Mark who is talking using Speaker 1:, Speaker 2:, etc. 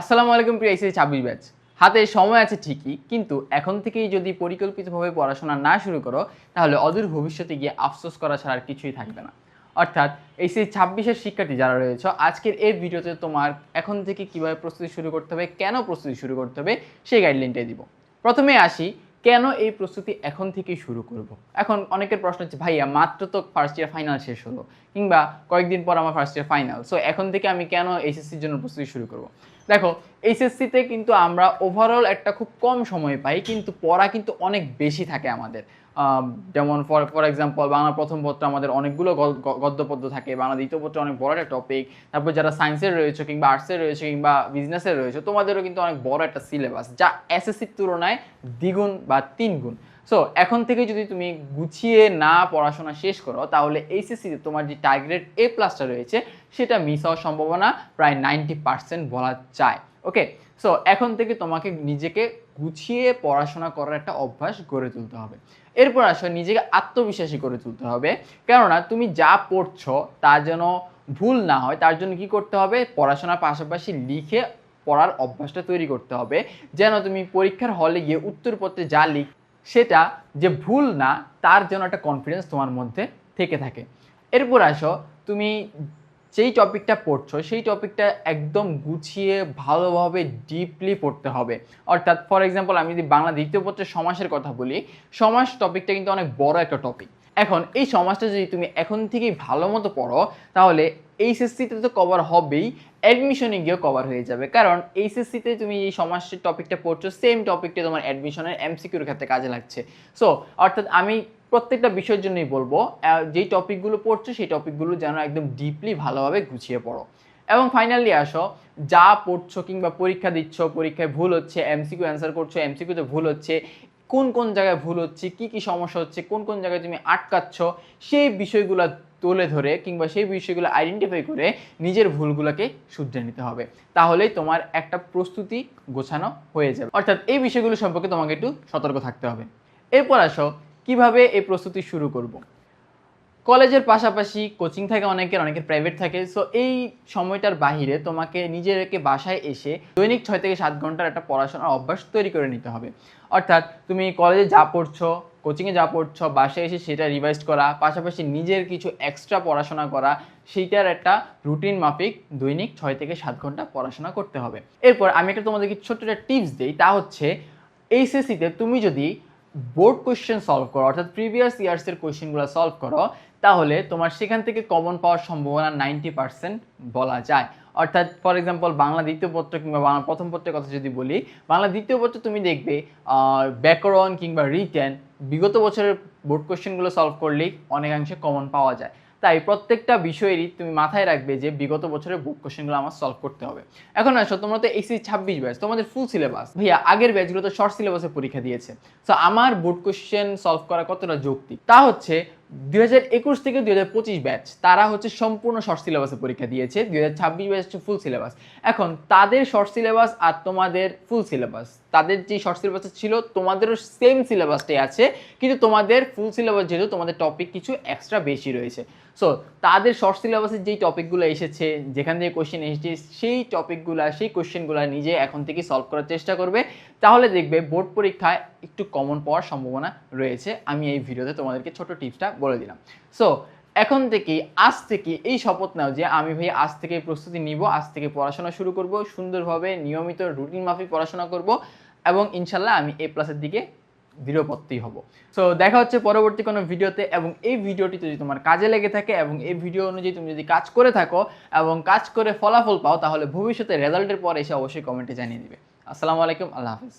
Speaker 1: আসসালামু আলাইকুম প্রিয় এসএসসি ছাব্বিশ ব্যাচ। হাতে সময় আছে ঠিকই, কিন্তু এখন থেকেই যদি পরিকল্পিতভাবে পড়াশোনা না শুরু করো, তাহলে অদূর ভবিষ্যতে গিয়ে আফসোস করা ছাড়া আর কিছুই থাকবে না। অর্থাৎ এসএসসি ছাব্বিশের শিক্ষার্থী যারা রয়েছে, আজকের এই ভিডিওতে তোমার এখন থেকে কীভাবে প্রস্তুতি শুরু করতে হবে, কেন প্রস্তুতি শুরু করতে হবে, সেই গাইডলাইনটাই দিব। প্রথমে আসি, কেন এই প্রস্তুতি এখন থেকেই শুরু করব? এখন অনেকের প্রশ্ন হচ্ছে, ভাইয়া, মাত্র তো ফার্স্ট ইয়ার ফাইনাল শেষ হলো, কিংবা কয়েকদিন পর আমার ফার্স্ট ইয়ার ফাইনাল সো এখন থেকে আমি কেন এইচএসসির জন্য প্রস্তুতি শুরু করব? দেখো এইচএসসিতে কিন্তু আমরা ওভারঅল একটা খুব কম সময় পাই, কিন্তু পড়া কিন্তু অনেক বেশি থাকে আমাদের। যেমন ফর ফর এক্সাম্পল বাংলা প্রথম পত্র আমাদের অনেকগুলো গল- গদ্যপদ্য থাকে, বাংলা দ্বিতীয় পত্র অনেক বড় একটা টপিক তারপর যারা সায়েন্সের রয়েছে কিংবা আর্টসের রয়েছে কিংবা বিজনেসের রয়েছে, তোমাদেরও কিন্তু অনেক বড় একটা সিলেবাস যা এসএসসির তুলনায় দ্বিগুণ বা তিন গুণ সো এখন থেকে যদি তুমি গুছিয়ে না পড়াশোনা শেষ করো, তাহলে এইচএসসিতে তোমার যে টার্গেট এ প্লাসটা রয়েছে, সেটা মিস হওয়ার সম্ভাবনা প্রায় নাইনটি পার্সেন্ট বলা যায়। ওকে সো এখন থেকে তোমাকে নিজেকে গুছিয়ে পড়াশোনা করার একটা অভ্যাস গড়ে তুলতে হবে। এরপর আসো, নিজেকে আত্মবিশ্বাসী করে তুলতে হবে। কেননা, তুমি যা পড়ছো, তা যেন ভুল না হয়, তার জন্য কি করতে হবে? পড়াশোনার পাশাপাশি লিখে পড়ার অভ্যাসটা তৈরি করতে হবে। যেন তুমি পরীক্ষার হলে গিয়ে উত্তরপত্রে যা লিখ সেটা যে ভুল না, তার যেন একটা কনফিডেন্স তোমার মধ্যে থেকে থাকে। এরপর আসো, তুমি যেই টপিকটা পড়ছো, সেই টপিকটা একদম গুছিয়ে ভালোভাবে ডিপলি পড়তে হবে। অর্থাৎ ফর এক্সাম্পল আমি যদি বাংলা দ্বিতীয় পত্রের সমাসের কথা বলি, সমাস টপিকটা কিন্তু অনেক বড় একটা টপিক এখন, এই সমাজটা যদি তুমি এখন থেকেই ভালো মতো পড়ো, তাহলে এইচএসসিতে তো কভার হবেই অ্যাডমিশনে গিয়েও কভার হয়ে যাবে। কারণ এইচএসসিতে তুমি এই সমাজের টপিকটা পড়ছো সেম টপিকটা তোমার অ্যাডমিশনের এমসিকিউর ক্ষেত্রে কাজে লাগছে। সো অর্থাৎ আমি প্রত্যেকটা বিষয়ের জন্যই বলব যেই টপিকগুলো পড়ছো, সেই টপিকগুলো যেন একদম ডিপলি ভালোভাবে গুছিয়ে পড়ো। এবং ফাইনালি আসো, যা পড়ছো কিংবা পরীক্ষা দিচ্ছ, পরীক্ষায় ভুল হচ্ছে এমসিকিউ অ্যান্সার করছ এমসিকিউতে ভুল হচ্ছে, কোন কোন জায়গায় ভুল হচ্ছে, কি কি সমস্যা হচ্ছে, কোন কোন জায়গায় তুমি আটকাচ্ছ, সেই বিষয়গুলো তুলে ধরে কিংবা সেই বিষয়গুলো আইডেন্টিফাই করে নিজের ভুলগুলোকে শুধরে নিতে হবে। তাহলেই তোমার একটা প্রস্তুতি গোছানো হয়ে যাবে। অর্থাৎ এই বিষয়গুলো সম্পর্কে তোমাকে একটু সতর্ক থাকতে হবে। এরপর আসো, কীভাবে এই প্রস্তুতি শুরু করব? কলেজের পাশাপাশি কোচিং থাকে অনেকের অনেকের প্রাইভেট থাকে। সো এই সময়টার বাহিরে তোমাকে নিজেকে বাসায় এসে দৈনিক ছয় থেকে সাত ঘণ্টার একটা পড়াশোনার অভ্যাস তৈরি করে নিতে হবে। অর্থাৎ তুমি কলেজে যা পড়ছো কোচিংয়ে যা পড়ছো, বাসায় এসে সেটা রিভাইজ করা, পাশাপাশি নিজের কিছু এক্সট্রা পড়াশোনা করা, সেইটার একটা রুটিন মাফিক দৈনিক ছয় থেকে সাত ঘণ্টা পড়াশোনা করতে হবে। এরপর আমি একটা তোমাদেরকে ছোট্ট একটা টিপস দিই, তা হচ্ছে এইচএসসিতে তুমি যদি বোর্ড কোয়েশ্চেন সলভ করো, অর্থাৎ প্রিভিয়াস ইয়ার্সের কোয়েশ্চেনগুলো সলভ করো তাহলে তোমার সেখান থেকে কমন পাওয়ার সম্ভাবনা নাইনটি পার্সেন্ট বলা যায়। অর্থাৎ ফর এক্সাম্পল বাংলা দ্বিতীয় পত্র কিংবা বাংলা প্রথম পত্রের কথা যদি বলি, বাংলা দ্বিতীয় পত্র তুমি দেখবে ব্যাকরণ কিংবা রিটেন বিগত বছরের বোর্ড কোয়েশ্চেনগুলো সলভ করলেই অনেকাংশে কমন পাওয়া যায়। তাই প্রত্যেকটা বিষয়েরই তুমি মাথায় রাখবে যে বিগত বছরের বুক কোশ্চেনগুলো আমার সলভ করতে হবে। এখন আসো, তোমরা তো এসি ছাব্বিশ ব্যাচ তোমাদের ফুল সিলেবাস ভাইয়া, আগের ব্যাচগুলো তো শর্ট সিলেবাসে পরীক্ষা দিয়েছে। সো আমার বোর্ড কোশ্চেন সলভ করা কতটা যৌক্তিক? তা হচ্ছে দুই হাজার একুশ থেকে দুই হাজার পঁচিশ ব্যাচ তারা হচ্ছে সম্পূর্ণ শর্ট সিলেবাসে পরীক্ষা দিয়েছে। দুই হাজার ছাব্বিশ ব্যাচ হচ্ছে ফুল সিলেবাস এখন তাদের শর্ট সিলেবাস আর তোমাদের ফুল সিলেবাস তাদের যে শর্ট সিলেবাস ছিল, তোমাদেরও সেম সিলেবাসটাই আছে, কিন্তু তোমাদের ফুল সিলেবাস যেহেতু তোমাদের টপিক কিছু এক্সট্রা বেশি রয়েছে। সো তাদের শর্ট সিলেবাসের যেই টপিকগুলো এসেছে, যেখান থেকে কোশ্চেন এসেছে, সেই টপিকগুলো সেই কোশ্চেনগুলো নিজে এখন থেকে সলভ করার চেষ্টা করবে। তাহলে দেখবে বোর্ড পরীক্ষায় একটু কমন পাওয়ার সম্ভাবনা রয়েছে। আমি এই ভিডিওতে তোমাদেরকে ছোট টিপসটা বলে দিলাম। সো এখন থেকে, আজ থেকে এই শপথ নাও যে আমি ভাই আজ থেকে প্রস্তুতি নিব, আজ থেকে পড়াশোনা শুরু করব, সুন্দরভাবে নিয়মিত রুটিন মাফিক পড়াশোনা করব এবং ইনশাল্লাহ আমি এ প্লাসের দিকে দৃঢ়পত্তি হব। সো দেখা হচ্ছে পরবর্তী কোনো ভিডিওতে এবং এই ভিডিওটি যদি তোমার কাজে লেগে থাকে এবং এই ভিডিও অনুযায়ী তুমি যদি কাজ করে থাকো এবং কাজ করে ফলাফল পাও, তাহলে ভবিষ্যতে রেজাল্টের পর এসে অবশ্যই কমেন্টে জানিয়ে দিবে। আসসালামু আলাইকুম, আল্লাহ হাফিজ।